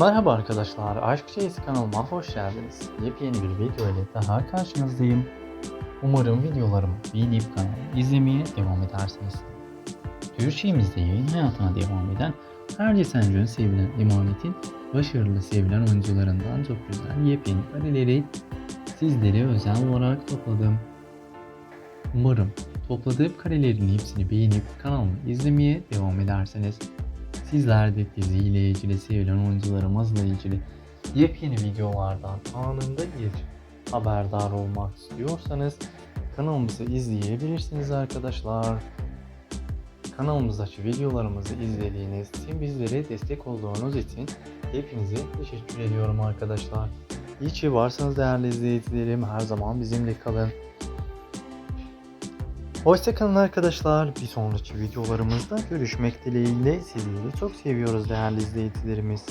Merhaba arkadaşlar, Aşk Şeysi kanalıma hoş geldiniz. Yepyeni bir video ile daha karşınızdayım. Umarım videolarımı beğenip kanalı izlemeye devam edersiniz. Türkçemizde yayın hayatına devam eden Herce Sencun sevilen emanetin başarılı sevilen oyuncularından çok güzel yepyeni kareleri sizlere özel olarak topladım. Umarım topladığım karelerin hepsini beğenip kanalımı izlemeye devam edersiniz. Sizler de diziyle ilgili sevilen oyuncularımızla ilgili yepyeni videolardan anında bir haberdar olmak istiyorsanız kanalımızı izleyebilirsiniz arkadaşlar. Kanalımızdaki videolarımızı izlediğiniz için bizlere destek olduğunuz için hepinize teşekkür ediyorum arkadaşlar. İyi ki varsanız değerli izleyicilerim her zaman bizimle kalın. Hoşçakalın arkadaşlar. Bir sonraki videolarımızda görüşmek dileğiyle sizleri çok seviyoruz değerli izleyicilerimiz.